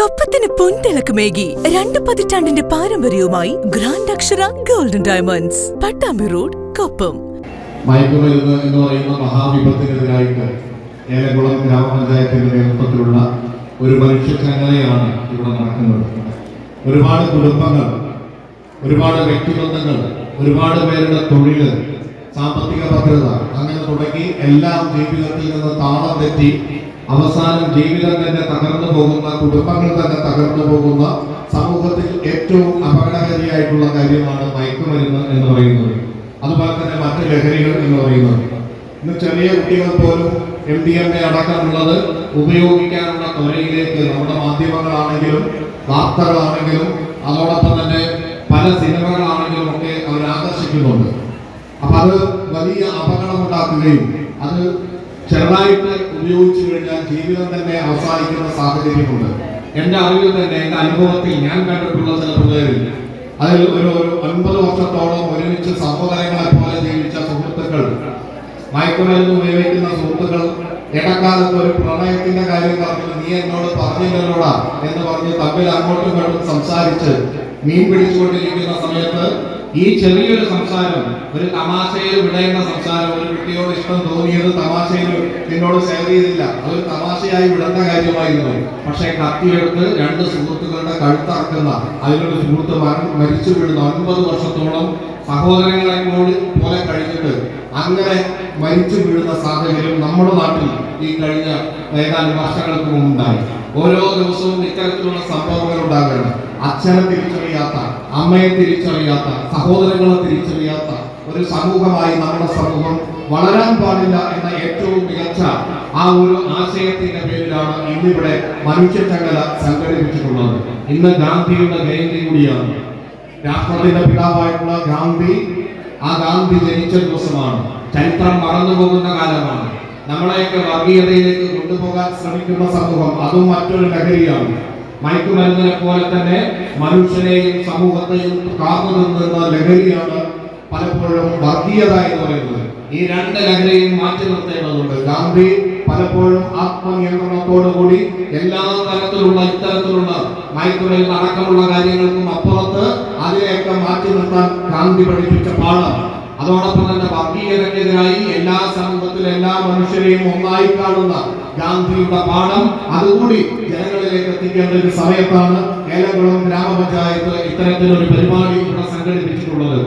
കൊപ്പത്തിന് പൊൻതിളക്കമേകി രണ്ട് പതിറ്റാണ്ടിന്റെ പാരമ്പര്യവുമായി grand Akshara golden diamonds Pattambi road Koppam. മയക്കുമരുന്ന് എന്ന് പറയുന്ന മഹാവിപത്തിനെതിരായിട്ട് ഏലകുളം ഗ്രാമപഞ്ചായത്തിന്റെ നേതൃത്വത്തിലുള്ള ഒരു മനുഷ്യ ചങ്ങലയാണ് ഇവിടെ നടക്കുന്നത്. ഒരുപാട് കുടുംബങ്ങൾ ഒരുപാട് വ്യക്തിബന്ധങ്ങൾ ഒരുപാട് പേരുടെ തൊഴിൽ സാമ്പത്തിക ഭദ്രത അങ്ങനെ തുടങ്ങി എല്ലാം ജീവിതത്തിൽ നിന്ന് താളം തെറ്റി അവസാനം ജീവിതം തന്നെ തകർന്നു പോകുന്ന കുടുംബങ്ങൾ തന്നെ തകർന്നു പോകുന്ന സമൂഹത്തിൽ ഏറ്റവും അപകടകാരിയായിട്ടുള്ള കാര്യമാണ് മയക്കുമരുന്ന് എന്ന് പറയുന്നത്. അതുപോലെ തന്നെ മറ്റ് ലഹരികൾ എന്ന് പറയുന്നത്. ഇന്ന് ചെറിയ കുട്ടികൾ പോലും എം ഡി എം എ അടക്കമുള്ളത് ഉപയോഗിക്കാനുള്ള ത്വരയിലേക്ക് നമ്മുടെ മാധ്യമങ്ങളാണെങ്കിലും വാർത്തകളാണെങ്കിലും അതോടൊപ്പം തന്നെ പല സിനിമകളാണെങ്കിലും ഒക്കെ അവർ ആകർഷിക്കുന്നുണ്ട് അപ്പൊ അത് വലിയ അപകടമുണ്ടാക്കുകയും അത് ചെറുതായിട്ട് ഉപയോഗിച്ചു കഴിഞ്ഞാൽ ജീവിതം തന്നെ അവസാനിക്കുന്ന സാഹചര്യമുണ്ട്. എന്റെ അറിവിൽ തന്നെ എന്റെ അനുഭവത്തിൽ ഞാൻ കണ്ടിട്ടുള്ള ചില പിള്ളേരിൽ അതിൽ ഒരു ഒരു വർഷത്തോളം ഒരുമിച്ച് സഹോദരങ്ങളെ പോലെ ജീവിച്ച സുഹൃത്തുക്കൾ മയക്കുമരുന്ന് ഉപയോഗിക്കുന്ന സുഹൃത്തുക്കൾ ഇടക്കാലത്ത് ഒരു പ്രണയത്തിന്റെ കാര്യം പറഞ്ഞു നീ എന്നോട് പറഞ്ഞില്ലല്ലോടാ എന്ന് പറഞ്ഞ് തമ്മിൽ അങ്ങോട്ടും ഇങ്ങോട്ടും സംസാരിച്ച് മീൻ പിടിച്ചുകൊണ്ടിരിക്കുന്ന സമയത്ത് ഈ ചെറിയൊരു സംസാരം ഒരു തമാശയിൽ വിടയുന്ന സംസാരം ഒരു കുട്ടിയോട് ഇഷ്ടം തോന്നിയത് തമാശയിൽ നിന്നോട് ഷെയർ ചെയ്തില്ല. അതൊരു തമാശയായി വിടേണ്ട കാര്യമായിരുന്നു പക്ഷെ കത്തിയെടുത്ത് രണ്ട് സുഹൃത്തുക്കളുടെ കഴുത്തറക്കുന്ന അതിലൊരു സുഹൃത്ത് മര- മരിച്ചു വീഴുന്ന ഒൻപത് വർഷത്തോളം സഹോദരങ്ങളെ കൂടി പോലെ കഴിഞ്ഞിട്ട് അങ്ങനെ മരിച്ചു വീഴുന്ന സാഹചര്യം നമ്മുടെ നാട്ടിൽ ഈ കഴിഞ്ഞ ഏതാനും വർഷങ്ങൾക്ക് മുമ്പുണ്ടായി ഓരോ ദിവസവും ഇത്തരത്തിലുള്ള സംഭവങ്ങൾ ഉണ്ടാകണം. അച്ഛനെ തിരിച്ചറിയാത്ത അമ്മയെ തിരിച്ചറിയാത്ത സഹോദരങ്ങളെ തിരിച്ചറിയാത്ത ഒരു സമൂഹമായി നമ്മുടെ സമൂഹം വളരാൻ പാടില്ല എന്ന ഏറ്റവും മികച്ച ആ ഒരു ആശയത്തിന്റെ പേരിലാണ് ഇന്നിവിടെ മനുഷ്യചങ്ങല സംഘടിപ്പിച്ചിട്ടുള്ളത്. ഇന്ന് ഗാന്ധിയുടെ ജയന്തി കൂടിയാണ്. രാഷ്ട്രത്തിന്റെ പിതാവായിട്ടുള്ള ഗാന്ധി ആ ഗാന്ധി ജനിച്ച ദിവസമാണ്. ചരിത്രം മറന്നുപോകുന്ന കാലമാണ്. നമ്മളെയൊക്കെ വർഗീയതയിലേക്ക് കൊണ്ടുപോകാൻ ശ്രമിക്കുന്ന സമൂഹം അതും മറ്റൊരു ലഹരിയാണ്. മയക്കുമരുന്നിനെ പോലെ തന്നെ മനുഷ്യനെയും സമൂഹത്തെയും കാർന്നു നിന്നിരുന്ന ലഹരിയാണ് പലപ്പോഴും വർഗീയത എന്ന് പറയുന്നത്. ഈ രണ്ട് ലഹരിയും മാറ്റി നിർത്തേണ്ടതുണ്ട്. ഗാന്ധി പലപ്പോഴും ആത്മനിയന്ത്രണത്തോടുകൂടി എല്ലാ തരത്തിലുള്ള ഇത്തരത്തിലുള്ള മയക്കുമരുന്ന് അടക്കമുള്ള കാര്യങ്ങൾക്കും അപ്പുറത്ത് അതിനെയൊക്കെ മാറ്റി നിർത്താൻ ഗാന്ധി പഠിപ്പിച്ച പാഠം. അതോടൊപ്പം തന്നെ വർഗീയതക്കെതിരായി എല്ലാ സമൂഹത്തിലെ എല്ലാ മനുഷ്യരെയും ഒന്നായി കാണുന്ന ഗാന്ധിയുടെ പാഠം. അതുകൂടി ജനങ്ങളിലേക്ക് എത്തിക്കേണ്ട ഒരു സമയത്താണ് ഏലകുളം ഗ്രാമപഞ്ചായത്ത് ഇത്തരത്തിലൊരു പരിപാടി ഇവിടെ സംഘടിപ്പിച്ചിട്ടുള്ളത്.